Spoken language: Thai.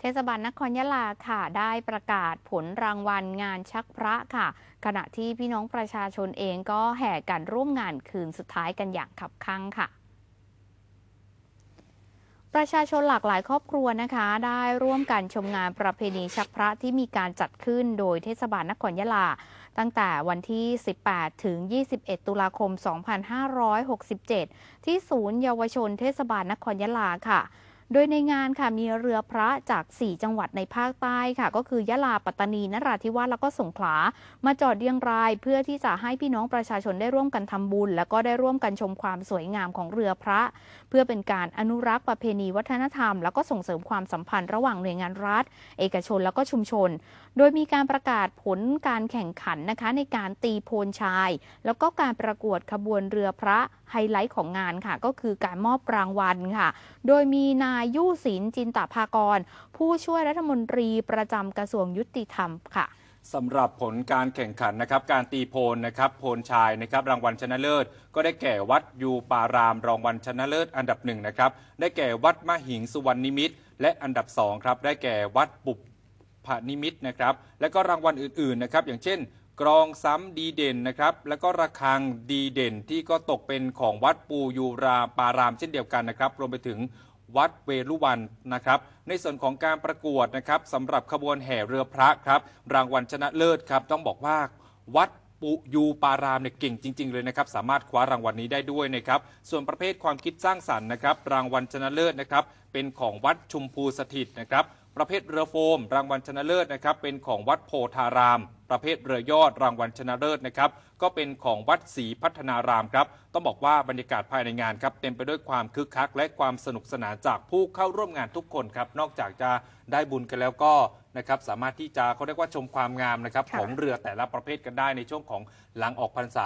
เทศบาลนครยะลาค่ะได้ประกาศผลรางวัลงานชักพระค่ะ ขณะที่พี่น้องประชาชนเองก็แห่กันร่วมงานคืนสุดท้ายกันอย่างขับคั่งค่ะประชาชนหลากหลายครอบครัวนะคะ ได้ร่วมกันชมงานประเพณีชักพระที่มีการจัดขึ้นโดยเทศบาลนครยะลา ตั้งแต่วันที่ 18 ถึง 21 ตุลาคม 2567 ที่ศูนย์เยาวชนเทศบาลนครยะลาค่ะ โดยในงานค่ะมีเรือพระจาก 4 จังหวัดในภาคใต้ค่ะ ก็คือยะลาปัตตานีนราธิวาสแล้วก็สงขลามาจอดเรียงราย เพื่อที่จะให้พี่น้องประชาชนได้ร่วมกันทำบุญ แล้วก็ได้ร่วมกันชมความสวยงามของเรือพระ เพื่อเป็นการอนุรักษ์ประเพณีวัฒนธรรม แล้วก็ส่งเสริมความสัมพันธ์ระหว่างหน่วยงานรัฐ เอกชนแล้วก็ชุมชน โดยมีการประกาศผลการแข่งขันนะคะในการตีโพนชาย แล้วก็การประกวดขบวนเรือพระ ไฮไลท์ของงานค่ะ ก็คือการมอบรางวัลค่ะ โดยมีนายยุศินจินตภากร ผู้ช่วยรัฐมนตรีประจำกระทรวงยุติธรรมค่ะสำหรับผลการแข่งขันนะครับ การตีโพลนะครับโพลชายนะครับรางวัลชนะเลิศ ก็ได้แก่วัดยูปารามรางวัลชนะเลิศ อันดับหนึ่งนะครับได้แก่วัดมหิงสุวรรณนิมิตและอันดับสองครับได้แก่วัดปุบพนิมิตนะครับและก็รางวัลอื่นๆนะครับอย่างเช่น กรองซ้ำดีเด่นนะครับ แล้วก็ระฆังดีเด่นที่ก็ตกเป็นของวัดปูยูราปารามเช่นเดียวกันนะครับ รวมไปถึงวัดเวรุวันนะครับ ในส่วนของการประกวดนะครับสำหรับขบวนแห่เรือพระครับ รางวัลชนะเลิศครับต้องบอกว่าวัดปุยูปารามเนี่ยเก่งจริง ๆ เลยนะครับ สามารถคว้ารางวัลนี้ได้ด้วยนะครับ ส่วนประเภทความคิดสร้างสรรค์นะครับ รางวัลชนะเลิศนะครับ เป็นของวัดชุมพูสถิตนะครับ ประเภทเรือโฟม รางวัลชนะเลิศนะครับเป็นของวัดโพธาราม ประเภทเรือยอดรางวัลชนะเลิศนะครับก็เป็นของวัดศรีพัฒนารามครับต้องบอกว่าบรรยากาศภายในงานครับเต็มไปด้วยความคึกคัก และความสนุกสนานจากผู้เข้าร่วมงานทุกคนครับนอกจากจะได้บุญกันแล้วก็นะครับสามารถที่จะเขาเรียกว่าชมความงามนะครับค่ะของเรือแต่ละประเภทกันได้ในช่วงของหลังออกพรรษา